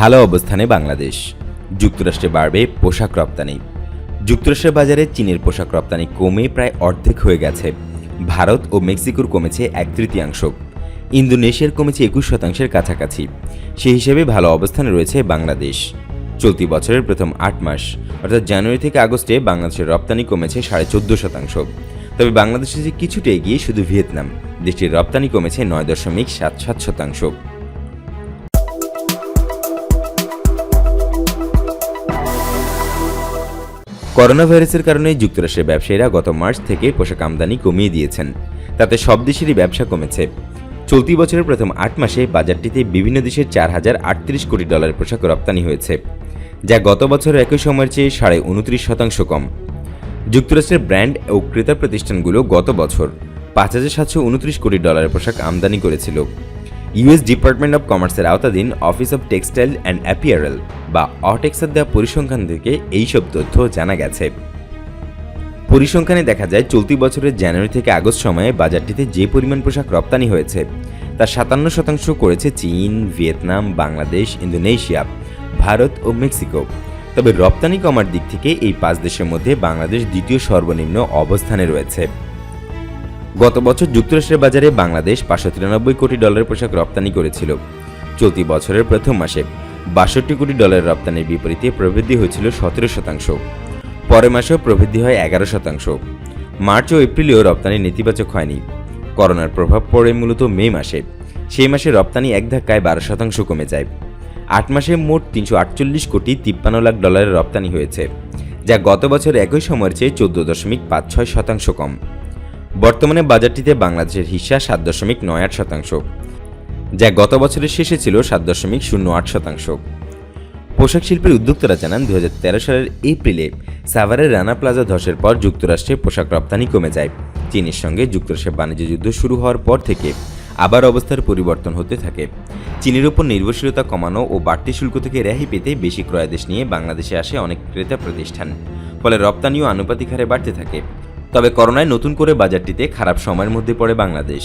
ভালো অবস্থানে বাংলাদেশ। যুক্তরাষ্ট্রে বাড়বে পোশাক রপ্তানি। যুক্তরাষ্ট্রের বাজারে চীনের পোশাক রপ্তানি কমে প্রায় অর্ধেক হয়ে গেছে। ভারত ও মেক্সিকোর কমেছে এক তৃতীয়াংশ। ইন্দোনেশিয়ার কমেছে একুশ শতাংশের কাছাকাছি। সেই হিসেবে ভালো অবস্থানে রয়েছে বাংলাদেশ। চলতি বছরের প্রথম আট মাস, অর্থাৎ জানুয়ারি থেকে আগস্টে বাংলাদেশের রপ্তানি কমেছে সাড়ে চোদ্দ শতাংশ। তবে বাংলাদেশে যে কিছুটা এগিয়ে শুধু ভিয়েতনাম, দেশটির রপ্তানি কমেছে নয় দশমিক সাত সাত শতাংশ। করোনা ভাইরাসের কারণে যুক্তরাষ্ট্রের ব্যবসায়ীরা গত মার্চ থেকে পোশাক আমদানি কমিয়ে দিয়েছেন। তাতে সব দেশেরই ব্যবসা কমেছে। চলতি বছরের প্রথম আট মাসে বাজারটিতে বিভিন্ন দেশের চার হাজার আটত্রিশ কোটি ডলারের পোশাক রপ্তানি হয়েছে, যা গত বছরের একই সময়ের চেয়ে সাড়ে উনত্রিশ শতাংশ কম। যুক্তরাষ্ট্রের ব্র্যান্ড ও ক্রেতা প্রতিষ্ঠানগুলো গত বছর পাঁচ হাজার সাতশো উনত্রিশ কোটি ডলারের পোশাক আমদানি করেছিল। ইউএস ডিপার্টমেন্ট অব কমার্সের আওতাধীন Office of Textile and Apparel বা অটেক্সের দেওয়া পরিসংখ্যান থেকে এইসব তথ্য জানা গেছে। পরিসংখ্যানে দেখা যায়, চলতি বছরের জানুয়ারি থেকে আগস্ট সময়ে বাজারটিতে যে পরিমাণ পোশাক রপ্তানি হয়েছে তার সাতান্ন শতাংশ করেছে চীন, ভিয়েতনাম, বাংলাদেশ, ইন্দোনেশিয়া, ভারত ও মেক্সিকো। তবে রপ্তানি কমার দিক থেকে এই পাঁচ দেশের মধ্যে বাংলাদেশ দ্বিতীয় সর্বনিম্ন অবস্থানে রয়েছে। গত বছর যুক্তরাষ্ট্রের বাজারে বাংলাদেশ পাঁচশো তিরানব্বই কোটি ডলারের পোশাক রপ্তানি করেছিল। চলতি বছরের প্রথম মাসে বাষট্টি কোটি ডলার রপ্তানির বিপরীতে প্রবৃদ্ধি হয়েছিল সতেরো শতাংশ। পরের মাসেও প্রবৃদ্ধি হয় এগারো শতাংশ। মার্চ ও এপ্রিলেও রপ্তানি নেতিবাচক হয়নি। করোনার প্রভাব পড়ে মূলত মে মাসে। সেই মাসে রপ্তানি এক ধাক্কায় বারো শতাংশ কমে যায়। আট মাসে মোট তিনশো আটচল্লিশ কোটি তিপ্পান্ন লাখ ডলারের রপ্তানি হয়েছে, যা গত বছর একই সময়ের চেয়ে চোদ্দ দশমিক পাঁচ ছয় শতাংশ কম। বর্তমানে বাজারটিতে বাংলাদেশের হিসা সাত দশমিক নয় আট শতাংশ, যা গত বছরের শেষে ছিল সাত দশমিক শূন্য আট শতাংশ। পোশাক শিল্পের উদ্যোক্তারা জানান দু হাজার তেরো সালের এপ্রিলে সাভারের রানা প্লাজা ধসের পর যুক্তরাষ্ট্রে পোশাক রপ্তানি কমে যায়। চীনের সঙ্গে যুক্তরাষ্ট্রের বাণিজ্য যুদ্ধ শুরু হওয়ার পর থেকে আবার অবস্থার পরিবর্তন হতে থাকে। চীনের উপর নির্ভরশীলতা কমানো ও বাড়তি শুল্ক থেকে রেহাই পেতে বেশি ক্রয়াদেশ নিয়ে বাংলাদেশে আসে অনেক ক্রেতা প্রতিষ্ঠান, ফলে রপ্তানিও আনুপাতিক হারে বাড়তে থাকে। তবে করোনায় নতুন করে বাজারটিতে খারাপ সময়ের মধ্যে পড়ে বাংলাদেশ।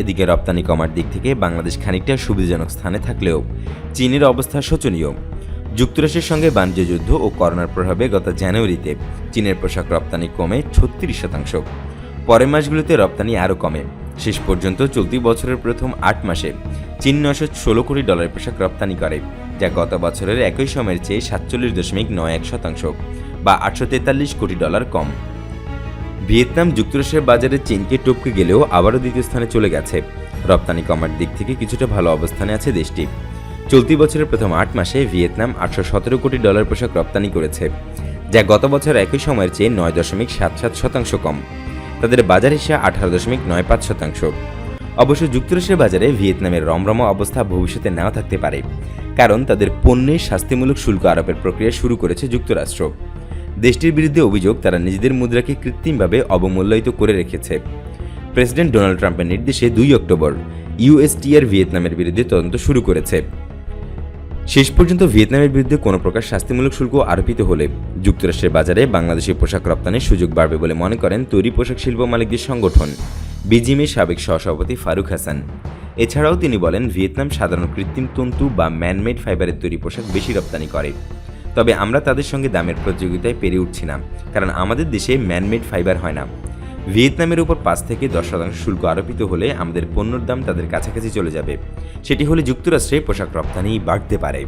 এদিকে রপ্তানি কমার দিক থেকে বাংলাদেশ খানিকটা সুবিধাজনক স্থানে থাকলেও চীনের অবস্থা শোচনীয়। যুক্তরাষ্ট্রের সঙ্গে বাণিজ্য যুদ্ধ ও করোনার প্রভাবে গত জানুয়ারিতে চীনের পোশাক রপ্তানি কমে ছত্রিশ শতাংশ। পরের মাসগুলোতে রপ্তানি আরও কমে। শেষ পর্যন্ত চলতি বছরের প্রথম আট মাসে চীন নশো ষোলো কোটি ডলার পোশাক রপ্তানি করে, যা গত বছরের একই সময়ের চেয়ে সাতচল্লিশ দশমিক নয় এক শতাংশ বা আটশো তেতাল্লিশ কোটি ডলার কম। ভিয়েতনাম যুক্তরাষ্ট্রের বাজারে চীনকে টপকে গেলেও আবারও দ্বিতীয় স্থানে চলে গেছে। রপ্তানি কমার দিক থেকে কিছুটা ভালো অবস্থানে আছে দেশটি। চলতি বছরের প্রথম আট মাসে ভিয়েতনাম আটশো সতেরো কোটি ডলার পোশাক রপ্তানি করেছে, যা গত বছর একই সময়ের চেয়ে নয় দশমিক সাত সাত শতাংশ কম। তাদের বাজার হিসা আঠারো দশমিক নয় পাঁচ শতাংশ। অবশ্য যুক্তরাষ্ট্রের বাজারে ভিয়েতনামের রমরমা অবস্থা ভবিষ্যতে নাও থাকতে পারে, কারণ তাদের পণ্যের শাস্তিমূলক শুল্ক আরোপের প্রক্রিয়া শুরু করেছে যুক্তরাষ্ট্র। দেশটির বিরুদ্ধে অভিযোগ তারা নিজেদের মুদ্রাকে কৃত্রিমভাবে অবমূল্যায়িত করে রেখেছে। প্রেসিডেন্ট ডোনাল্ড ট্রাম্পের নির্দেশে দুই অক্টোবর ইউএসটিআর ভিয়েতনামের বিরুদ্ধে তদন্ত শুরু করেছে। শেষ পর্যন্ত ভিয়েতনামের বিরুদ্ধে কোনো প্রকার শাস্তিমূলক শুল্ক আরোপিত হলে যুক্তরাষ্ট্রের বাজারে বাংলাদেশের পোশাক রপ্তানির সুযোগ বাড়বে বলে মনে করেন তৈরি পোশাক শিল্প মালিকদের সংগঠন বিজিএমের সাবেক সহসভাপতি ফারুক হাসান। এছাড়াও তিনি বলেন, ভিয়েতনাম সাধারণ কৃত্রিম তন্তু বা ম্যানমেড ফাইবারের তৈরি পোশাক বেশি রপ্তানি করে। তবে আমরা তাদের সঙ্গে দামের প্রতিযোগিতায় পেরে উঠছি না, কারণ আমাদের দেশে ম্যানমেড ফাইবার হয় না। ভিয়েতনামের উপর পাঁচ থেকে দশ শতাংশ শুল্ক আরোপিত হলে আমাদের পণ্যর দাম তাদের কাছাকাছি চলে যাবে। সেটি হলে যুক্তরাষ্ট্রে পোশাক রপ্তানি বাড়তে পারে।